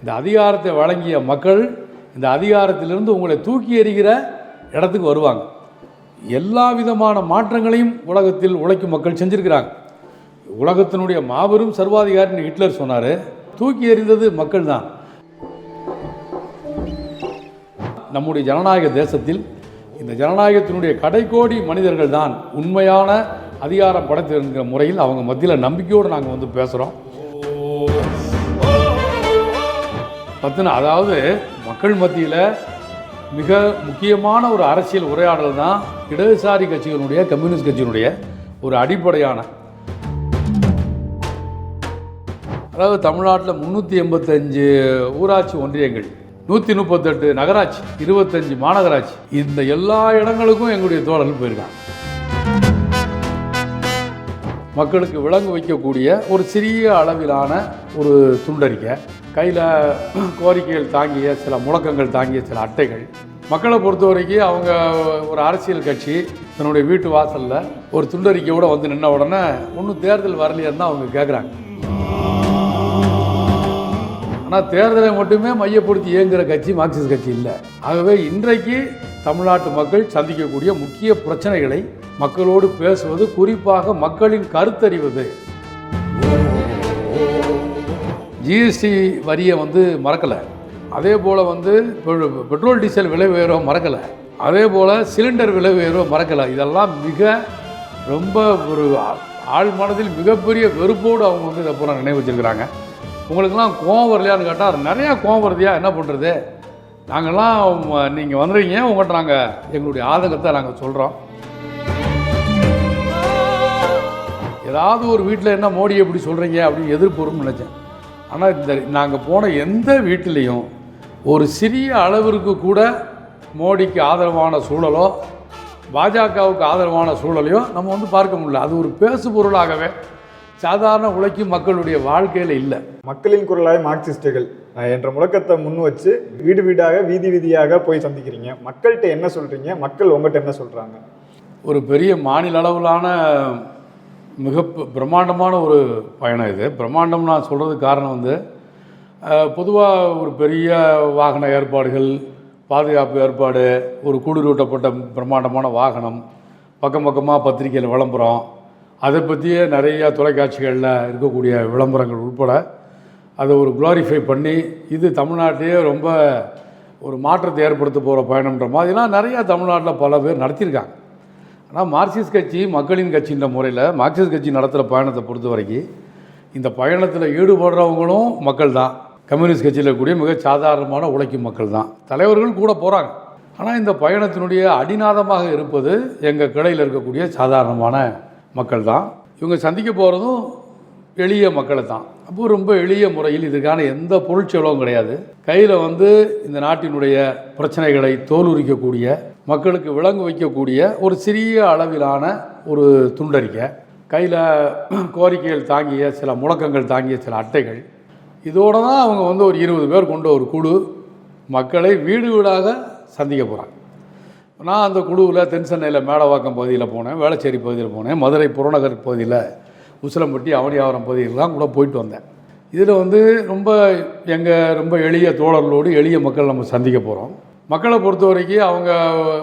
இந்த அதிகாரத்தை வழங்கிய மக்கள் இந்த அதிகாரத்திலிருந்து உங்களை தூக்கி எறிகிற இடத்துக்கு வருவாங்க. எல்லா விதமான மாற்றங்களையும் உலகத்தில் உழைக்கும் மக்கள் செஞ்சிருக்கிறாங்க. உலகத்தினுடைய மாபெரும் சர்வாதிகாரின்னு ஹிட்லர் சொன்னார் தூக்கி எறிந்தது மக்கள் தான். நம்முடைய ஜனநாயக தேசத்தில் இந்த ஜனநாயகத்தினுடைய கடைக்கோடி மனிதர்கள் தான் உண்மையான அதிகாரம் படைத்திருக்கிற முறையில் அவங்க மத்தியில் நம்பிக்கையோடு நாங்கள் வந்து பேசுகிறோம் பத்தின அதாவது மக்கள் மத்தியில் மிக முக்கியமான ஒரு அரசியல் உரையாடல் தான் இடதுசாரி கட்சிகளுடைய கம்யூனிஸ்ட் கட்சியினுடைய ஒரு அடிப்படையான. அதாவது தமிழ்நாட்டில் முந்நூற்றி எண்பத்தஞ்சு ஊராட்சி ஒன்றியங்கள் நூற்றி முப்பத்தெட்டு நகராட்சி இருபத்தஞ்சு மாநகராட்சி. இந்த எல்லா இடங்களுக்கும் எங்களுடைய தோழர்கள் போயிருக்காங்க. மக்களுக்கு விலங்கு வைக்கக்கூடிய ஒரு சிறிய அளவிலான ஒரு துண்டறிக்கை கையில் கோரிக்கைகள் தாங்கிய சில முழக்கங்கள் தாங்கிய சில அட்டைகள். மக்களை பொறுத்த வரைக்கும் அவங்க ஒரு அரசியல் கட்சி தன்னுடைய வீட்டு வாசலில் ஒரு துண்டறிக்கையோடு வந்து நின்ன உடனே ஒன்றும் தேர்தல் வரலையான்னு தான் அவங்க கேட்குறாங்க ஆனால் தேர்தலை மட்டுமே மையப்படுத்தி இயங்குகிற கட்சி மார்க்சிஸ்ட் கட்சி இல்லை. ஆகவே இன்றைக்கு தமிழ்நாட்டு மக்கள் சந்திக்கக்கூடிய முக்கிய பிரச்சனைகளை மக்களோடு பேசுவது குறிப்பாக மக்களின் கருத்தறிவது. ஜிஎஸ்டி வரியை வந்து மறக்கலை. அதே போல் வந்து பெ- பெட்ரோல் டீசல் விலை உயர்வை மறக்கலை. அதே போல் சிலிண்டர் விலை உயர்வை மறக்கலை. இதெல்லாம் மிக ரொம்ப ஒரு ஆள் மனதில் மிகப்பெரிய வெறுப்போடு அவங்க வந்து இதை பூரா நினைவு வச்சுருக்கிறாங்க. உங்களுக்கெல்லாம் கோவம் வரலையான்னு கேட்டால் நிறையா கோவம் வருதியா? என்ன பண்ணுறது நாங்கள்லாம் நீங்கள் வந்துடுறீங்க உங்கள்கிட்ட நாங்கள் எங்களுடைய ஆதங்கத்தை நாங்கள் சொல்கிறோம் ஏதாவது ஒரு வீட்டில் என்ன மோடி எப்படி சொல்கிறீங்க அப்படின்னு எதிர்ப்புறும்னு நினச்சேன். ஆனால் இந்த நாங்கள் போன எந்த வீட்டிலையும் ஒரு சிறிய அளவிற்கு கூட மோடிக்கு ஆதரவான சூழலோ பாஜகவுக்கு ஆதரவான சூழலையோ நம்ம வந்து பார்க்க முடியல. அது ஒரு பேசு பொருளாகவே சாதாரண உழைக்கும் மக்களுடைய வாழ்க்கையில் இல்லை. மக்களின் குரலாய் மார்க்சிஸ்டுகள் என்ற முழக்கத்தை முன் வச்சு வீடு வீடாக வீதி வீதியாக போய் சந்திக்கிறீங்க. மக்கள்கிட்ட என்ன சொல்றீங்க? மக்கள் உங்கள்கிட்ட என்ன சொல்றாங்க? ஒரு பெரிய மாநில அளவிலான மிக பிரம்மாண்டமான ஒரு பயணம் இது. பிரம்மாண்டம் நான் சொல்கிறதுக்கு காரணம் வந்து பொதுவாக ஒரு பெரிய வாகன ஏற்பாடுகள் பாதுகாப்பு ஏற்பாடு ஒரு குளிரூட்டப்பட்ட பிரம்மாண்டமான வாகனம் பக்கம் பக்கமாக பத்திரிக்கையில் விளம்பரம் அதை பற்றியே நிறைய தொலைக்காட்சிகளில் இருக்கக்கூடிய விளம்பரங்கள் உட்பட அதை ஒரு குளோரிஃபை பண்ணி இது தமிழ்நாட்டிலேயே ரொம்ப ஒரு மாற்றத்தை ஏற்படுத்த போகிற பயணம்ன்ற மாதிரிலாம் நிறையா தமிழ்நாட்டில் பல பேர் நடத்தியிருக்காங்க. ஆனால் மார்க்சிஸ்ட் கட்சி மக்களின் கட்சின்ற முறையில் மார்க்சிஸ்ட் கட்சி நடத்துகிற பயணத்தை பொறுத்த வரைக்கும் இந்த பயணத்தில் ஈடுபடுறவங்களும் மக்கள் தான் கம்யூனிஸ்ட் கட்சியில் இருக்கக்கூடிய மிக சாதாரணமான உழைக்கும் மக்கள் தான் தலைவர்கள் கூட போகிறாங்க ஆனால் இந்த பயணத்தினுடைய அடிநாதமாக இருப்பது எங்கள் கிளையில் இருக்கக்கூடிய சாதாரணமான மக்கள் தான் இவங்க சந்திக்க போகிறதும் எளிய மக்களை தான் அப்போ ரொம்ப எளிய முறையில் இதுக்கான எந்த பொருட்செலவும் கிடையாது. கையில் வந்து இந்த நாட்டினுடைய பிரச்சனைகளை தோலுரிக்கக்கூடிய மக்களுக்கு விலங்கு வைக்கக்கூடிய ஒரு சிறிய அளவிலான ஒரு துண்டறிக்கை. கையில் கோரிக்கைகள் தாங்கிய சில முழக்கங்கள் தாங்கிய சில அட்டைகள். இதோடு தான் அவங்க வந்து ஒரு இருபது பேர் கொண்ட ஒரு குழு மக்களை வீடு வீடாக சந்திக்க போகிறாங்க நான் அந்த குழுவில் தென் சென்னையில் மேடவாக்கம் பகுதியில் போனேன் வேளச்சேரி பகுதியில் போனேன் மதுரை புறநகர் பகுதியில் உசிலம்பட்டி அவனியாவரம் பகுதியிலலாம் கூட போயிட்டு வந்தேன். இதில் வந்து ரொம்ப எங்கள் ரொம்ப எளிய தோழர்களோடு எளிய மக்கள் நம்ம சந்திக்க போகிறோம் மக்களை பொறுத்த வரைக்கும் அவங்க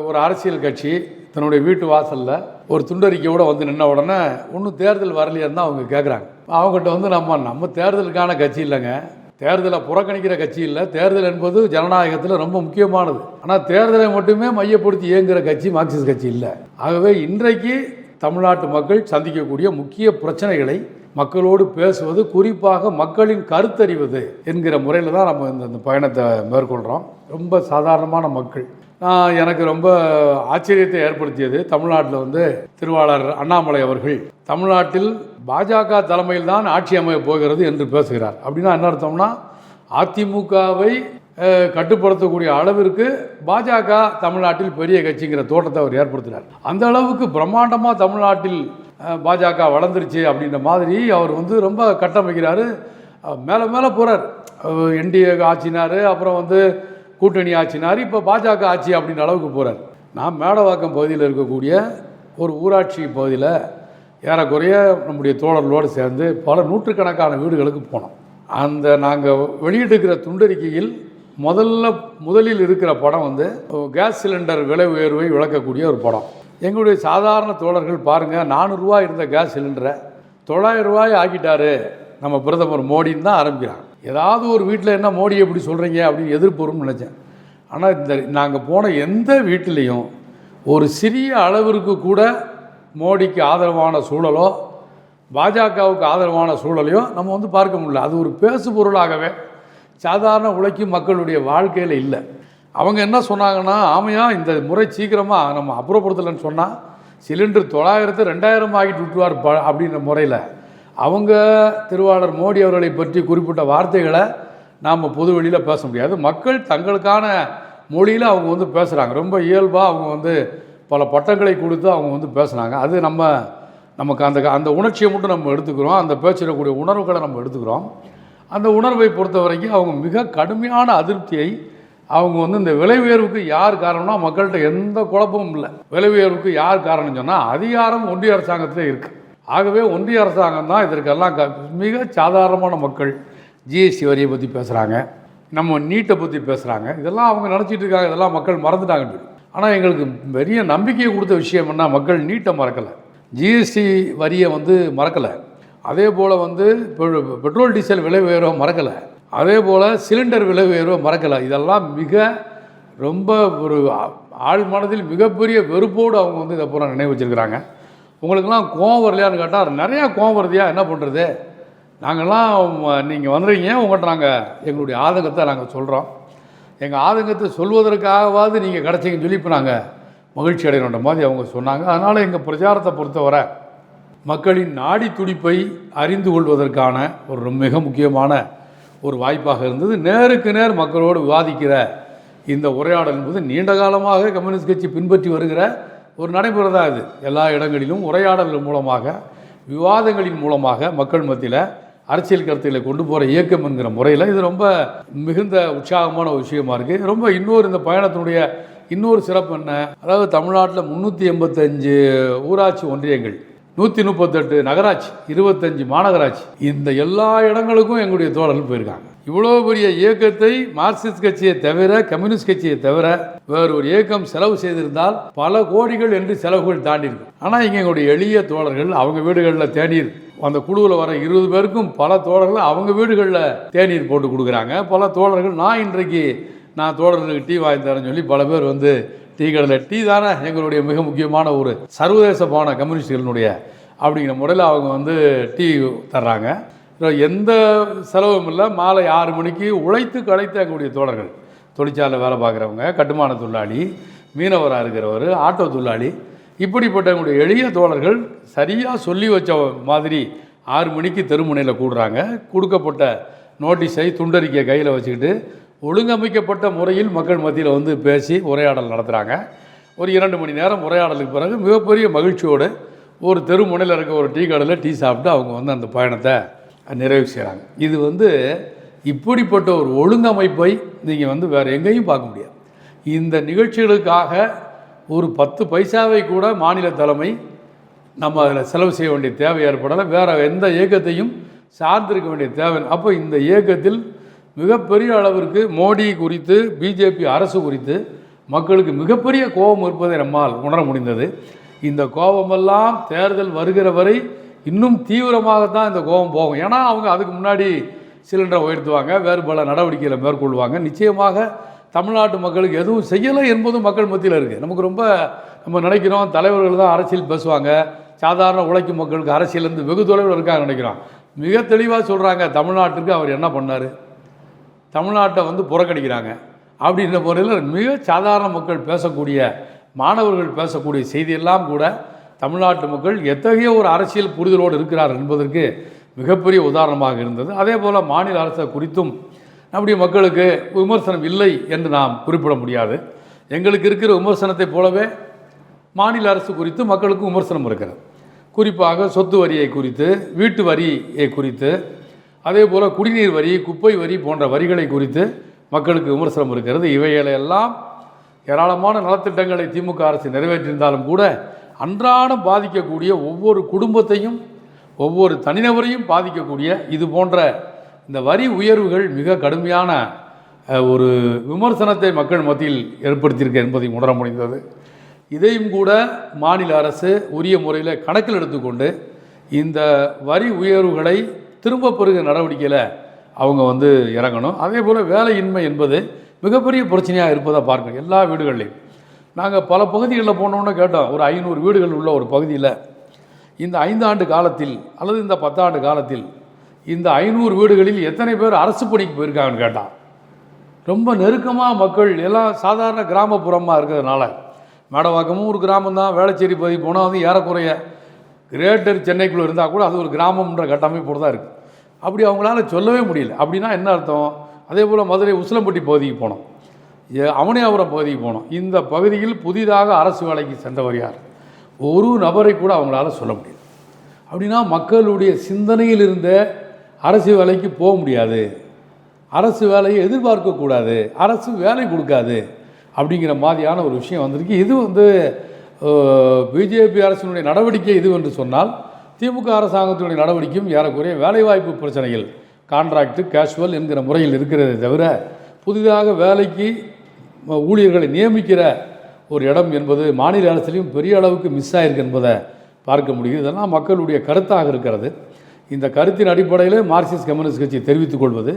ஒரு அரசியல் கட்சி தன்னுடைய வீட்டு வாசலில் ஒரு துண்டறிக்கையோடு வந்து நின்ன உடனே ஒன்றும் தேர்தல் வரலையான்னு தான் அவங்க கேட்குறாங்க அவங்ககிட்ட வந்து நம்ம நம்ம தேர்தலுக்கான கட்சி இல்லைங்க. தேர்தலை புறக்கணிக்கிற கட்சி இல்லை. தேர்தல் என்பது ஜனநாயகத்தில் ரொம்ப முக்கியமானது. ஆனால் தேர்தலை மட்டுமே மையப்படுத்தி இயங்குகிற கட்சி மார்க்சிஸ்ட் கட்சி இல்லை. ஆகவே இன்றைக்கு தமிழ்நாட்டு மக்கள் சந்திக்கக்கூடிய முக்கிய பிரச்சனைகளை மக்களோடு பேசுவது குறிப்பாக மக்களின் கருத்தறிவது என்கிற முறையில் தான் நம்ம இந்த இந்த பயணத்தை மேற்கொள்கிறோம் ரொம்ப சாதாரணமான மக்கள். நான் எனக்கு ரொம்ப ஆச்சரியத்தை ஏற்படுத்தியது தமிழ்நாட்டில் வந்து திருவாளர் அண்ணாமலை அவர்கள். தமிழ்நாட்டில் பாஜக தலைமையில் தான் ஆட்சி அமையப் போகிறது என்று பேசுகிறார். அப்படின்னா என்ன அர்த்தம்னா அதிமுகவை கட்டுப்படுத்தக்கூடிய அளவிற்கு பாஜக தமிழ்நாட்டில் பெரிய கட்சிங்கிற தோட்டத்தை அவர் ஏற்படுத்தினார். அந்த அளவுக்கு பிரம்மாண்டமாக தமிழ்நாட்டில் பாஜக வளர்ந்துருச்சு அப்படின்ற மாதிரி அவர் வந்து ரொம்ப கட்டமைக்கிறாரு. மேலே மேலே போகிறார் என்டிஏ ஆட்சினார் அப்புறம் வந்து கூட்டணி ஆட்சினார் இப்போ பாஜக ஆட்சி அப்படின்ற அளவுக்கு போகிறார் நான் மேடவாக்கம் பகுதியில் இருக்கக்கூடிய ஒரு ஊராட்சி பகுதியில் ஏறக்குறைய நம்முடைய தோழர்களோடு சேர்ந்து பல நூற்றுக்கணக்கான வீடுகளுக்கு போனோம். அந்த நாங்கள் வெளியிட்டுக்கிற துண்டறிக்கையில் முதல்ல முதலில் இருக்கிற படம் வந்து கேஸ் சிலிண்டர் விலை உயர்வை விளக்கக்கூடிய ஒரு படம். எங்களுடைய சாதாரண தோழர்கள் பாருங்கள் நானூறுரூவா இருந்த கேஸ் சிலிண்டரை தொள்ளாயிரம் ரூபாய் ஆக்கிட்டாரு நம்ம பிரதமர் மோடின்னு தான் ஆரம்பிக்கிறாங்க. ஏதாவது ஒரு வீட்டில் என்ன மோடி எப்படி சொல்கிறீங்க அப்படின்னு எதிர்ப்பு வரும்னு நினச்சேன். ஆனால் இந்த நாங்கள் போன எந்த வீட்டிலையும் ஒரு சிறிய அளவிற்கு கூட மோடிக்கு ஆதரவான சூழலோ பாஜகவுக்கு ஆதரவான சூழலையோ நம்ம வந்து பார்க்க முடியல. அது ஒரு பேசு பொருளாகவே சாதாரண உழைக்கும் மக்களுடைய வாழ்க்கையில் இல்லை. அவங்க என்ன சொன்னாங்கன்னா ஆமையா இந்த முறை சீக்கிரமாக நம்ம அப்புறப்படுத்தலைன்னு சொன்னால் சிலிண்டர் தொள்ளாயிரத்து ரெண்டாயிரம் ஆகிட்டு விட்டுவார் ப அப்படின்ற முறையில் அவங்க திருவாளர் மோடி அவர்களை பற்றி குறிப்பிட்ட வார்த்தைகளை நாம் பொது வெளியில் பேச முடியாது. மக்கள் தங்களுக்கான மொழியில் அவங்க வந்து பேசுகிறாங்க ரொம்ப இயல்பாக அவங்க வந்து பல பட்டங்களை கொடுத்து அவங்க வந்து பேசுனாங்க அது நம்ம நமக்கு அந்த அந்த உணர்ச்சியை மட்டும் நம்ம எடுத்துக்கிறோம். அந்த பேச்சிடக்கூடிய உணர்வுகளை நம்ம எடுத்துக்கிறோம். அந்த உணர்வை பொறுத்த வரைக்கும் அவங்க மிக கடுமையான அதிருப்தியை அவங்க வந்து இந்த விலை உயர்வுக்கு யார் காரணம்னா மக்கள்கிட்ட எந்த குழப்பமும் இல்லை. விலை உயர்வுக்கு யார் காரணம் சொன்னால் அதிகாரம் ஒன்றிய அரசாங்கத்தில் இருக்குது ஆகவே ஒன்றிய அரசாங்கம் தான் இதற்கெல்லாம் க மிக சாதாரணமான மக்கள். ஜிஎஸ்டி வரியை பற்றி பேசுகிறாங்க நம்ம நீட்டை பற்றி பேசுகிறாங்க இதெல்லாம் அவங்க நினச்சிட்டு இருக்காங்க. இதெல்லாம் மக்கள் மறந்துட்டாங்க ஆனால் எங்களுக்கு பெரிய நம்பிக்கையை கொடுத்த விஷயம் என்ன? மக்கள் நீட்டை மறக்கலை. ஜிஎஸ்டி வரியை வந்து மறக்கலை. அதே போல் வந்து பெ- பெட்ரோல் டீசல் விலை உயர்வை மறக்கலை. அதே போல் சிலிண்டர் விலை உயர்வை மறக்கலை. இதெல்லாம் மிக ரொம்ப ஒரு ஆள் மனதில் மிகப்பெரிய வெறுப்போடு அவங்க வந்து இதை பூரா நினைவு வச்சிருக்கிறாங்க. உங்களுக்கெல்லாம் கோவம் வரலையான்னு கேட்டால் நிறையா கோவம் வருதியா? என்ன பண்ணுறது நாங்கள்லாம் நீங்கள் வந்துடுறீங்க உங்கள்கிட்ட நாங்கள் எங்களுடைய ஆதங்கத்தை நாங்கள் சொல்கிறோம் எங்கள் ஆதங்கத்தை சொல்வதற்காகவாவது நீங்கள் கிடச்சிங்கன்னு சொல்லி இப்போ நாங்கள் மகிழ்ச்சி அடையணுன்ற மாதிரி அவங்க சொன்னாங்க. அதனால் எங்கள் பிரச்சாரத்தை பொறுத்தவரை மக்களின் நாடி துடிப்பை அறிந்து கொள்வதற்கான ஒரு மிக முக்கியமான ஒரு வாய்ப்பாக இருந்தது. நேருக்கு நேர் மக்களோடு விவாதிக்கிற இந்த உரையாடல் என்பது நீண்ட காலமாக கம்யூனிஸ்ட் கட்சி பின்பற்றி வருகிற ஒரு நடைமுறை தான் இது. எல்லா இடங்களிலும் உரையாடல்கள் மூலமாக விவாதங்களின் மூலமாக மக்கள் மத்தியில் அரசியல் கருத்துக்களை கொண்டு போகிற இயக்கம் என்கிற முறையில் இது ரொம்ப மிகுந்த உற்சாகமான ஒரு விஷயமா இருக்குது ரொம்ப இன்னொரு இந்த பயணத்தினுடைய இன்னொரு சிறப்பு என்ன? அதாவது தமிழ்நாட்டில் முந்நூற்றி எண்பத்தஞ்சு ஊராட்சி ஒன்றியங்கள் நூற்றி முப்பத்தெட்டு நகராட்சி இருபத்தஞ்சு மாநகராட்சி. இந்த எல்லா இடங்களுக்கும் எங்களுடைய தோழர்கள் போயிருக்காங்க. இவ்வளோ பெரிய இயக்கத்தை மார்க்சிஸ்ட் கட்சியை தவிர கம்யூனிஸ்ட் கட்சியை தவிர வேறு ஒரு இயக்கம் செலவு செய்திருந்தால் பல கோடிகள் என்று செலவுகள் தாண்டி இருக்கும் ஆனால் இங்கே எங்களுடைய எளிய தோழர்கள் அவங்க வீடுகளில் தேநீர் அந்த குழுவில் வர இருபது பேருக்கும் பல தோழர்கள் அவங்க வீடுகளில் தேநீர் போட்டு கொடுக்குறாங்க. பல தோழர்கள் நான் இன்றைக்கு நான் தோழர்களுக்கு டீ வாங்கி தரேன்னு சொல்லி பல பேர் வந்து டீ கடையில் டீ தானே? எங்களுடைய மிக முக்கியமான ஒரு சர்வதேசமான கம்யூனிஸ்டுகளினுடைய அப்படிங்கிற முறையில் அவங்க வந்து டீ தர்றாங்க. எந்த செலவும் இல்லை. மாலை ஆறு மணிக்கு உழைத்து களைத்த எங்களுடைய தோழர்கள். தொழிற்சாலை வேலை பார்க்குறவங்க கட்டுமான தொழிலாளி மீனவராக இருக்கிறவர் ஆட்டோ தொழிலாளி. இப்படிப்பட்ட எங்களுடைய எளிய தோழர்கள் சரியாக சொல்லி வச்ச மாதிரி ஆறு மணிக்கு தெருமுனையில் கூடுறாங்க. கொடுக்கப்பட்ட நோட்டீஸை துண்டறிக்கையை கையில் வச்சுக்கிட்டு ஒழுங்கமைக்கப்பட்ட முறையில் மக்கள் மத்தியில் வந்து பேசி உரையாடல் நடத்துகிறாங்க ஒரு இரண்டு மணி நேரம் உரையாடலுக்கு பிறகு மிகப்பெரிய மகிழ்ச்சியோடு ஒரு தெருமுனையில் இருக்க ஒரு டீ கடையில் டீ சாப்பிட்டு அவங்க வந்து அந்த பயணத்தை நிறைவு செய்கிறாங்க இது வந்து இப்படிப்பட்ட ஒரு ஒழுங்கமைப்பை நீங்கள் வந்து வேறு எங்கேயும் பார்க்க முடியாது. இந்த நிகழ்ச்சிகளுக்காக ஒரு பத்து பைசாவை கூட மாநில தலைமை நம்ம அதில் செலவு செய்ய வேண்டிய தேவை ஏற்படலை. வேறு எந்த இயக்கத்தையும் சார்ந்திருக்க வேண்டிய தேவை அப்போ இந்த இயக்கத்தில் மிகப்பெரிய அளவிற்கு மோடி குறித்து பிஜேபி அரசு குறித்து மக்களுக்கு மிகப்பெரிய கோபம் இருப்பதை நம்மால் உணர முடிந்தது. இந்த கோபமெல்லாம் தேர்தல் வருகிற வரை இன்னும் தீவிரமாகத்தான் இந்த கோபம் போகும். ஏன்னா அவங்க அதுக்கு முன்னாடி சிலிண்டரை உயர்த்துவாங்க வேறு பல நடவடிக்கைகளை மேற்கொள்வாங்க. நிச்சயமாக தமிழ்நாட்டு மக்களுக்கு எதுவும் செய்யலை என்பதும் மக்கள் மத்தியில் இருக்குது நமக்கு ரொம்ப நம்ம நினைக்கிறோம் தலைவர்கள் தான் அரசியல் பேசுவாங்க. சாதாரண உழைக்கும் மக்களுக்கு அரசியலேருந்து வெகு தொலைவில் இருக்காங்க நினைக்கிறோம். மிக தெளிவாக சொல்கிறாங்க தமிழ்நாட்டுக்கு அவர் என்ன பண்ணார்? தமிழ்நாட்டை வந்து புறக்கணிக்கிறாங்க. அப்படின்ற முறையில் மிக சாதாரண மக்கள் பேசக்கூடிய மாணவர்கள் பேசக்கூடிய செய்தியெல்லாம் கூட தமிழ்நாட்டு மக்கள் எத்தகைய ஒரு அரசியல் புரிதலோடு இருக்கிறார் என்பதற்கு மிகப்பெரிய உதாரணமாக இருந்தது. அதே போல் மாநில அரசை குறித்தும் நம்முடைய மக்களுக்கு விமர்சனம் இல்லை என்று நாம் குறிப்பிட முடியாது. எங்களுக்கு இருக்கிற விமர்சனத்தைப் போலவே மாநில அரசு குறித்து மக்களுக்கு விமர்சனம் இருக்கிறது. குறிப்பாக சொத்து வரியை குறித்து வீட்டு வரியை குறித்து அதே போல் குடிநீர் வரி குப்பை வரி போன்ற வரிகளை குறித்து மக்களுக்கு விமர்சனம் இருக்கிறது. இவைகளையெல்லாம் ஏராளமான நலத்திட்டங்களை திமுக அரசு நிறைவேற்றியிருந்தாலும் கூட அன்றாடம் பாதிக்கக்கூடிய ஒவ்வொரு குடும்பத்தையும் ஒவ்வொரு தனிநபரையும் பாதிக்கக்கூடிய இது போன்ற இந்த வரி உயர்வுகள் மிக கடுமையான ஒரு விமர்சனத்தை மக்கள் மத்தியில் ஏற்படுத்தியிருக்க என்பதை உணர முடிந்தது. இதையும் கூட மாநில அரசு உரிய முறையில் கணக்கில் எடுத்துக்கொண்டு இந்த வரி உயர்வுகளை திரும்ப பெறுகிற நடவடிக்கையில் அவங்க வந்து இறங்கணும். அதே போல் வேலையின்மை என்பது மிகப்பெரிய பிரச்சனையாக இருப்பதை பார்க்கணும். எல்லா வீடுகள்லையும். நாங்கள் பல பகுதிகளில் போனோன்னு கேட்டோம். ஒரு ஐநூறு வீடுகள் உள்ள ஒரு பகுதியில். இந்த ஐந்தாண்டு காலத்தில் அல்லது இந்த பத்தாண்டு காலத்தில் இந்த ஐநூறு வீடுகளில் எத்தனை பேர் அரசு பணிக்கு போயிருக்காங்கன்னு கேட்டான். ரொம்ப நெருக்கமாக மக்கள் எல்லாம் சாதாரண கிராமப்புறமாக இருக்கிறதுனால. மேடவாக்கமும் ஒரு கிராமம் தான் வேளச்சேரி பகுதி போனால் வந்து ஏறக்குறைய கிரேட்டர் சென்னைக்குள்ளே இருந்தால் கூட அது ஒரு கிராமம்ன்ற கட்டமைப்போடு தான் இருக்குது அப்படி அவங்களால சொல்லவே முடியல. அப்படின்னா என்ன அர்த்தம்? அதே போல் மதுரை உசிலம்பட்டி பகுதிக்கு போனோம். அவனியாபுரம் பகுதிக்கு போனோம். இந்த பகுதியில் புதிதாக அரசு வேலைக்கு சென்றவர் யார்? ஒரு நபரை கூட அவங்களால சொல்ல முடியாது அப்படின்னா மக்களுடைய சிந்தனையில் இருந்த அரசு வேலைக்கு போக முடியாது. அரசு வேலையை எதிர்பார்க்கக்கூடாது. அரசு வேலை கொடுக்காது. அப்படிங்கிற மாதிரியான ஒரு விஷயம் வந்திருக்கு. இது வந்து பிஜேபி அரசினுடைய நடவடிக்கை இது என்று சொன்னால் திமுக அரசாங்கத்தினுடைய நடவடிக்கையும் ஏறக்குறைய வேலைவாய்ப்பு பிரச்சனைகள் கான்ட்ராக்டு கேஷுவல் என்கிற முறையில் இருக்கிறதே தவிர புதிதாக வேலைக்கு ஊழியர்களை நியமிக்கிற ஒரு இடம் என்பது மாநில அரசிலையும் பெரிய அளவுக்கு மிஸ் ஆயிருக்கு என்பதை பார்க்க முடியுது. இதெல்லாம் மக்களுடைய கருத்தாக இருக்கிறது. இந்த கருத்தின் அடிப்படையில் மார்க்சிஸ்ட் கம்யூனிஸ்ட் கட்சி தெரிவித்துக் கொள்வது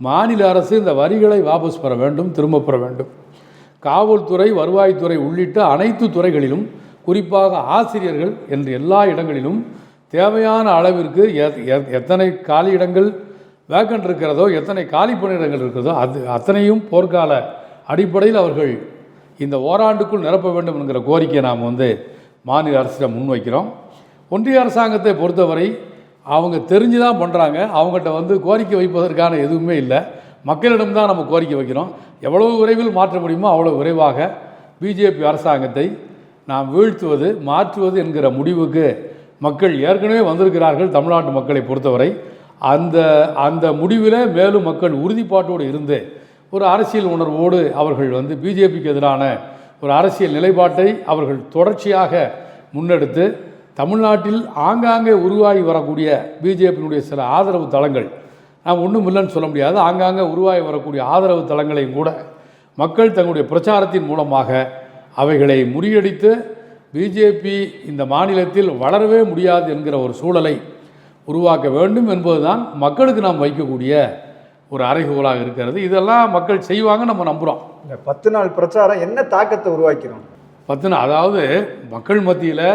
மாநில அரசு இந்த வரிகளை வாபஸ் பெற வேண்டும் திரும்பப் பெற வேண்டும். காவல்துறை வருவாய்த்துறை உள்ளிட்ட அனைத்து துறைகளிலும் குறிப்பாக ஆசிரியர்கள் என்று எல்லா இடங்களிலும் தேவையான அளவிற்கு எத்- எத்- எத்தனை காலி இடங்கள் வேக்கண்ட் இருக்கிறதோ எத்தனை காலி பணியிடங்கள் இருக்கிறதோ அது அத்தனையும் போர்க்கால அடிப்படையில் அவர்கள் இந்த ஓராண்டுக்குள் நிரப்ப வேண்டும் என்கிற கோரிக்கையை நாம் வந்து மாநில அரசிடம் முன்வைக்கிறோம். ஒன்றிய அரசாங்கத்தை பொறுத்தவரை அவங்க தெரிஞ்சு தான் பண்ணுறாங்க அவங்ககிட்ட வந்து கோரிக்கை வைப்பதற்கான எதுவுமே இல்லை. மக்களிடம் தான் நம்ம கோரிக்கை வைக்கிறோம். எவ்வளவு விரைவில் மாற்ற முடியுமோ அவ்வளோ விரைவாக பிஜேபி அரசாங்கத்தை நாம் வீழ்த்துவது மாற்றுவது என்கிற முடிவுக்கு மக்கள் ஏற்கனவே வந்திருக்கிறார்கள் தமிழ்நாட்டு மக்களை பொறுத்தவரை. அந்த அந்த முடிவில் மேலும் மக்கள் உறுதிப்பாட்டோடு இருந்து ஒரு அரசியல் உணர்வோடு அவர்கள் வந்து பிஜேபிக்கு எதிரான ஒரு அரசியல் நிலைப்பாட்டை அவர்கள் தொடர்ச்சியாக முன்னெடுத்து தமிழ்நாட்டில் ஆங்காங்கே உருவாகி வரக்கூடிய பிஜேபியினுடைய சில ஆதரவு தளங்கள் நாம் ஒன்றும் இல்லைன்னு சொல்ல முடியாது. ஆங்காங்கே உருவாகி வரக்கூடிய ஆதரவு தளங்களையும் கூட மக்கள் தங்களுடைய பிரச்சாரத்தின் மூலமாக அவைகளை முறியடித்து பிஜேபி இந்த மாநிலத்தில் வளரவே முடியாது என்கிற ஒரு சூழலை உருவாக்க வேண்டும் என்பதுதான் மக்களுக்கு நாம் வைக்கக்கூடிய ஒரு அறைகோலாக இருக்கிறது. இதெல்லாம் மக்கள் செய்வாங்க நம்ம நம்புகிறோம் இந்த பத்து நாள் பிரச்சாரம் என்ன தாக்கத்தை உருவாக்கிறோம் பத்துனா அதாவது மக்கள் மத்தியில்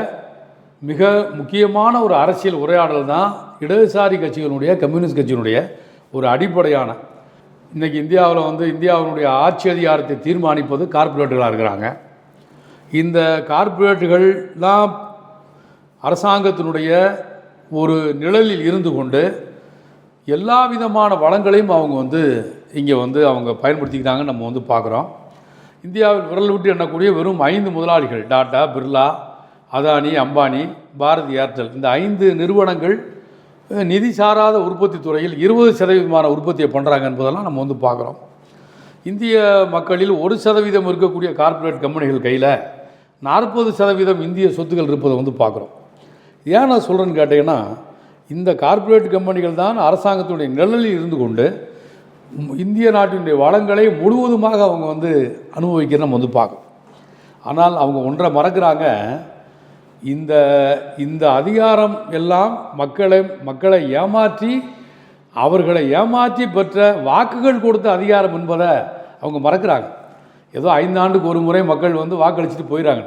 மிக முக்கியமான ஒரு அரசியல் உரையாடல் தான் இடதுசாரி கட்சிகளுடைய கம்யூனிஸ்ட் கட்சியினுடைய ஒரு அடிப்படையான இன்றைக்கி இந்தியாவில் வந்து இந்தியாவினுடைய ஆட்சி அதிகாரத்தை தீர்மானிப்பது கார்ப்பரேட்டுகளாக இருக்கிறாங்க. இந்த கார்ப்பரேட்டுகள் தான் அரசாங்கத்தினுடைய ஒரு நிழலில் இருந்து கொண்டு எல்லா விதமான வளங்களையும் அவங்க வந்து இங்கே வந்து அவங்க பயன்படுத்திக்கிறாங்கன்னு நம்ம வந்து பார்க்குறோம். இந்தியாவில் விரல் விட்டு எண்ணக்கூடிய வெறும் ஐந்து முதலாளிகள் டாட்டா பிர்லா அதானி அம்பானி பாரதி ஏர்டெல். இந்த ஐந்து நிறுவனங்கள் நிதி சாராத உற்பத்தி துறையில் இருபது சதவீதமான உற்பத்தியை பண்ணுறாங்க என்பதெல்லாம் நம்ம வந்து பார்க்குறோம். இந்திய மக்களில் ஒரு சதவீதம் இருக்கக்கூடிய கார்ப்பரேட் கம்பெனிகள் கையில் நாற்பது சதவீதம் இந்திய சொத்துக்கள் இருப்பதை வந்து பார்க்குறோம். ஏன் நான் சொல்கிறேன்னு கேட்டிங்கன்னா இந்த கார்ப்பரேட் கம்பெனிகள் தான் அரசாங்கத்துடைய நிழலில் இருந்து கொண்டு இந்திய நாட்டினுடைய வளங்களை முழுவதுமாக அவங்க வந்து அனுபவிக்கிற நம்ம வந்து பார்க்கணும் ஆனால் அவங்க ஒன்றை மறக்கிறாங்க இந்த இந்த அதிகாரம் எல்லாம் மக்களை மக்களை ஏமாற்றி அவர்களை ஏமாற்றி பெற்ற வாக்குகள் கொடுத்த அதிகாரம் என்பதை அவங்க மறக்கிறாங்க. ஏதோ ஐந்தாண்டுக்கு ஒரு முறை மக்கள் வந்து வாக்களிச்சுட்டு போயிடறாங்க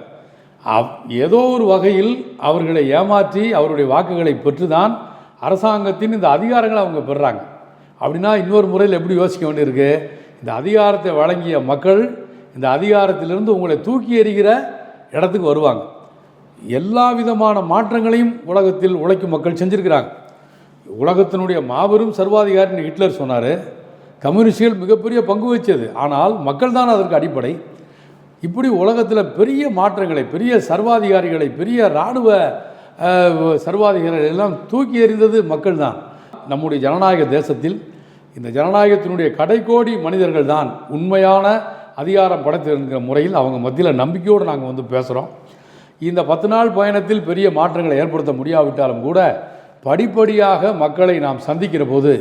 அவ் ஏதோ ஒரு வகையில் அவர்களை ஏமாற்றி அவருடைய வாக்குகளை பெற்று தான் அரசாங்கத்தின் இந்த அதிகாரங்களை அவங்க பெறுறாங்க. அப்படின்னா இன்னொரு முறையில் எப்படி யோசிக்க வேண்டியிருக்கு? இந்த அதிகாரத்தை வழங்கிய மக்கள் இந்த அதிகாரத்திலிருந்து உங்களை தூக்கி எறிகிற இடத்துக்கு வருவாங்க. எல்லா விதமான மாற்றங்களையும் உலகத்தில் உழைக்கும் மக்கள் செஞ்சுருக்கிறாங்க. உலகத்தினுடைய மாபெரும் சர்வாதிகாரின்னு ஹிட்லர் சொன்னார். கம்யூனிஸ்டுகள் மிகப்பெரிய பங்கு வச்சது ஆனால் மக்கள் தான் அதற்கு அடிப்படை. இப்படி உலகத்தில் பெரிய மாற்றங்களை பெரிய சர்வாதிகாரிகளை பெரிய இராணுவ சர்வாதிகாரிகள் எல்லாம் தூக்கி எறிந்தது மக்கள் தான். நம்முடைய ஜனநாயக தேசத்தில் இந்த ஜனநாயகத்தினுடைய கடைக்கோடி மனிதர்கள் தான் உண்மையான அதிகாரம் படைத்திருக்கிற முறையில் அவங்க மத்தியில் நம்பிக்கையோடு நாங்கள் வந்து பேசுகிறோம் இந்த பத்து நாள் பயணத்தில் பெரிய மாற்றங்களை ஏற்படுத்த முடியாவிட்டாலும் கூட படிப்படியாக மக்களை நாம் சந்திக்கிற போது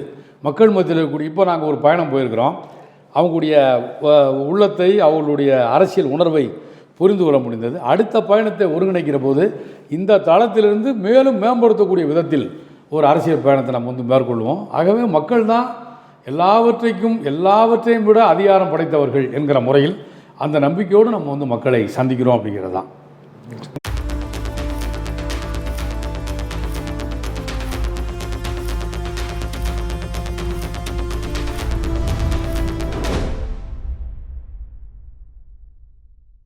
மக்கள் மத்தியில் இருக்கக்கூடிய இப்போ நாங்கள் ஒரு பயணம் போயிருக்கிறோம். அவங்களுடைய உள்ளத்தை அவங்களுடைய அரசியல் உணர்வை புரிந்து கொள்ள முடிந்தது. அடுத்த பயணத்தை ஒருங்கிணைக்கிற போது இந்த தளத்திலிருந்து மேலும் மேம்படுத்தக்கூடிய விதத்தில் ஒரு அரசியல் பயணத்தை நம்ம வந்து மேற்கொள்வோம். ஆகவே மக்கள் தான் எல்லாவற்றைக்கும் எல்லாவற்றையும் விட அதிகாரம் படைத்தவர்கள் என்கிற முறையில் அந்த நம்பிக்கையோடு நம்ம வந்து மக்களை சந்திக்கிறோம் அப்படிங்கிறது தான். Thanks.